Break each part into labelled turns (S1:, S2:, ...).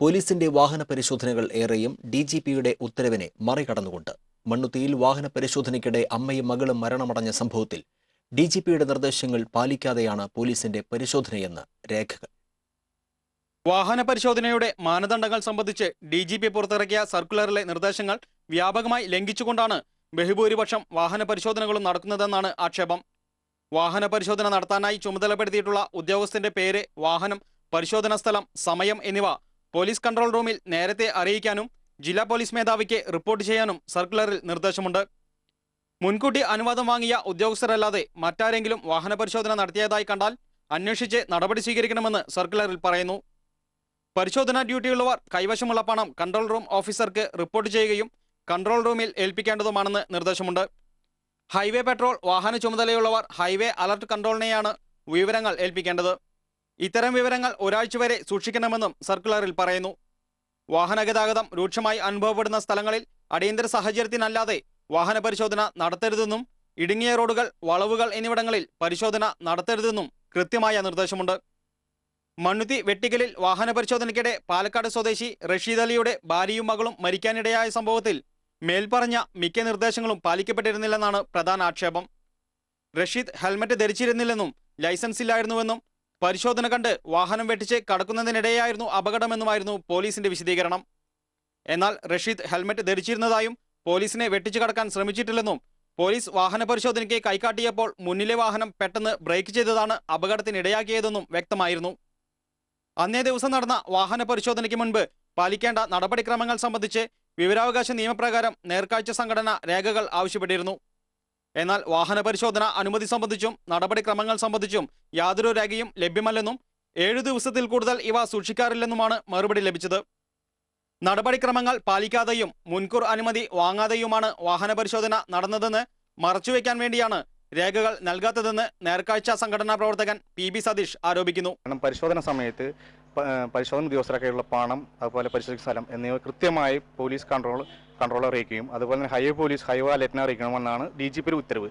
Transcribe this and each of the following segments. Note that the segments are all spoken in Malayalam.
S1: പോലീസിന്റെ വാഹന പരിശോധനകൾ ഏറെയും ഡി ജി പിയുടെ ഉത്തരവിനെ മറികടന്നുകൊണ്ട്. മണ്ണുത്തിയിൽ വാഹന പരിശോധനയ്ക്കിടെ അമ്മയും മകളും മരണമടഞ്ഞ സംഭവത്തിൽ ഡി ജി പിയുടെ നിർദ്ദേശങ്ങൾ പാലിക്കാതെയാണ് പോലീസിന്റെ പരിശോധനയെന്ന് രേഖകൾ.
S2: വാഹന പരിശോധനയുടെ മാനദണ്ഡങ്ങൾ സംബന്ധിച്ച് ഡി ജി പി പുറത്തിറക്കിയ സർക്കുലറിലെ നിർദ്ദേശങ്ങൾ വ്യാപകമായി ലംഘിച്ചുകൊണ്ടാണ് ബഹുഭൂരിപക്ഷം വാഹന പരിശോധനകളും നടക്കുന്നതെന്നാണ് ആക്ഷേപം. വാഹന പരിശോധന നടത്താനായി ചുമതലപ്പെടുത്തിയിട്ടുള്ള ഉദ്യോഗസ്ഥന്റെ പേര് വാഹനം പരിശോധനാ സ്ഥലം സമയം എന്നിവ പോലീസ് കൺട്രോൾ റൂമിൽ നേരത്തെ അറിയിക്കാനും ജില്ലാ പോലീസ് മേധാവിക്ക് റിപ്പോർട്ട് ചെയ്യാനും സർക്കുലറിൽ നിർദ്ദേശമുണ്ട്. മുൻകൂട്ടി അനുവാദം വാങ്ങിയ ഉദ്യോഗസ്ഥരല്ലാതെ മറ്റാരെങ്കിലും വാഹന പരിശോധന നടത്തിയതായി കണ്ടാൽ അന്വേഷിച്ച് നടപടി സ്വീകരിക്കണമെന്ന് സർക്കുലറിൽ പറയുന്നു. പരിശോധനാ ഡ്യൂട്ടിയുള്ളവർ കൈവശമുള്ള പണം കൺട്രോൾ റൂം ഓഫീസർക്ക് റിപ്പോർട്ട് ചെയ്യുകയും കൺട്രോൾ റൂമിൽ ഏൽപ്പിക്കേണ്ടതുമാണെന്ന് നിർദ്ദേശമുണ്ട്. ഹൈവേ പെട്രോൾ വാഹന ചുമതലയുള്ളവർ ഹൈവേ അലർട്ട് കൺട്രോളിനെയാണ് വിവരങ്ങൾ ഏൽപ്പിക്കേണ്ടത്. ഇത്തരം വിവരങ്ങൾ ഒരാഴ്ച വരെ സൂക്ഷിക്കണമെന്നും സർക്കുലറിൽ പറയുന്നു. വാഹന ഗതാഗതം രൂക്ഷമായി അനുഭവപ്പെടുന്ന സ്ഥലങ്ങളിൽ അടിയന്തര സാഹചര്യത്തിനല്ലാതെ വാഹന പരിശോധന നടത്തരുതെന്നും ഇടുങ്ങിയ റോഡുകൾ വളവുകൾ എന്നിവിടങ്ങളിൽ പരിശോധന നടത്തരുതെന്നും കൃത്യമായ നിർദ്ദേശമുണ്ട്. മണ്ണുത്തി വെട്ടിക്കലിൽ വാഹന പരിശോധനയ്ക്കിടെ പാലക്കാട് സ്വദേശി റഷീദ് അലിയുടെ ഭാര്യയും മകളും മരിക്കാനിടയായ സംഭവത്തിൽ മേൽപ്പറഞ്ഞ മിക്ക നിർദ്ദേശങ്ങളും പാലിക്കപ്പെട്ടിരുന്നില്ലെന്നാണ് പ്രധാന ആക്ഷേപം. റഷീദ് ഹെൽമറ്റ് ധരിച്ചിരുന്നില്ലെന്നും ലൈസൻസ് ഇല്ലായിരുന്നുവെന്നും പരിശോധന കണ്ട് വാഹനം വെട്ടിച്ച് കടക്കുന്നതിനിടെയായിരുന്നു അപകടമെന്നുമായിരുന്നു പോലീസിന്റെ വിശദീകരണം. എന്നാൽ റഷീദ് ഹെൽമെറ്റ് ധരിച്ചിരുന്നതായും പോലീസിനെ വെട്ടിച്ചു കടക്കാൻ ശ്രമിച്ചിട്ടില്ലെന്നും പോലീസ് വാഹന പരിശോധനയ്ക്ക് കൈകാട്ടിയപ്പോൾ മുന്നിലെ വാഹനം പെട്ടെന്ന് ബ്രേക്ക് ചെയ്തതാണ് അപകടത്തിനിടയാക്കിയതെന്നും വ്യക്തമായിരുന്നു. അന്നേ ദിവസം നടന്ന വാഹന പരിശോധനയ്ക്ക് മുൻപ് പാലിക്കേണ്ട നടപടിക്രമങ്ങൾ സംബന്ധിച്ച് വിവരാവകാശ നിയമപ്രകാരം നേർക്കാഴ്ച സംഘടന രേഖകൾ ആവശ്യപ്പെട്ടിരുന്നു. എന്നാൽ വാഹന പരിശോധന അനുമതി സംബന്ധിച്ചും നടപടിക്രമങ്ങൾ സംബന്ധിച്ചും യാതൊരു രേഖയും ലഭ്യമല്ലെന്നും ഏഴു ദിവസത്തിൽ കൂടുതൽ ഇവ സൂക്ഷിക്കാറില്ലെന്നുമാണ് മറുപടി ലഭിച്ചത്. നടപടിക്രമങ്ങൾ പാലിക്കാതെയും മുൻകൂർ അനുമതി വാങ്ങാതെയുമാണ് വാഹന പരിശോധന നടന്നതെന്ന് മറച്ചുവെക്കാൻ വേണ്ടിയാണ് രേഖകൾ നൽകാത്തതെന്ന് നേർക്കാഴ്ച സംഘടനാ പ്രവർത്തകൻ പി ബി സതീഷ് ആരോപിക്കുന്നു.
S3: പരിശോധന സമയത്ത് പരിശോധന ഉദ്യോഗസ്ഥരൊക്കെയുള്ള പണം അതുപോലെ പരിശോധിക്കുന്ന സ്ഥലം എന്നിവ കൃത്യമായി പോലീസ് കൺട്രോൾ കൺട്രോൾ അറിയിക്കുകയും അതുപോലെ തന്നെ ഹൈവേ പോലീസ് ഹൈവേ അലറ്റിനെ അറിയിക്കണമെന്നാണ് ഡി ജി പിയുടെ ഉത്തരവ്.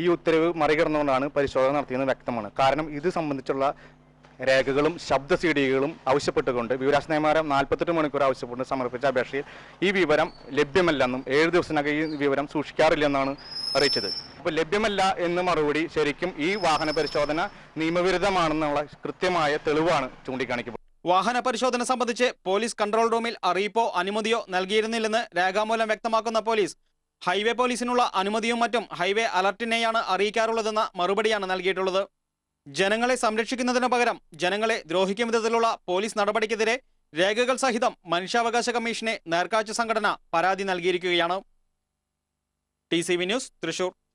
S3: ഈ ഉത്തരവ് മറികടന്നുകൊണ്ടാണ് പരിശോധന നടത്തിയെന്ന് വ്യക്തമാണ്. കാരണം ഇത് സംബന്ധിച്ചുള്ള രേഖകളും ശബ്ദ സി ഡികളും ആവശ്യപ്പെട്ടുകൊണ്ട് വിവരാശ നിയമനം നാൽപ്പത്തെട്ട് മണിക്കൂർ ആവശ്യപ്പെട്ട് സമർപ്പിച്ച അപേക്ഷയിൽ ഈ വിവരം ലഭ്യമല്ലെന്നും ഏഴ് ദിവസത്തിനകം ഈ വിവരം സൂക്ഷിക്കാറില്ലെന്നാണ് അറിയിച്ചത്. അപ്പോൾ ലഭ്യമല്ല എന്ന് മറുപടി ശരിക്കും ഈ വാഹന പരിശോധന നിയമവിരുദ്ധമാണെന്നുള്ള കൃത്യമായ തെളിവാണ് ചൂണ്ടിക്കാണിക്കപ്പെടുന്നത്.
S2: വാഹന പരിശോധന സംബന്ധിച്ച് പോലീസ് കൺട്രോൾ റൂമിൽ അറിയിപ്പോ അനുമതിയോ നൽകിയിരുന്നില്ലെന്ന് രേഖാമൂലം വ്യക്തമാക്കുന്ന പോലീസ്. ഹൈവേ പോലീസിനുള്ള അനുമതിയും മറ്റും ഹൈവേ അലർട്ടിനെയാണ് അറിയിക്കാറുള്ളതെന്ന മറുപടിയാണ് നൽകിയിട്ടുള്ളത്. ജനങ്ങളെ സംരക്ഷിക്കുന്നതിന് പകരം ജനങ്ങളെ ദ്രോഹിക്കും വിധത്തിലുള്ള പോലീസ് നടപടിക്കെതിരെ രേഖകൾ സഹിതം മനുഷ്യാവകാശ കമ്മീഷനെ നേർക്കാഴ്ച സംഘടന പരാതി നൽകിയിരിക്കുകയാണ്. T news Thrissur.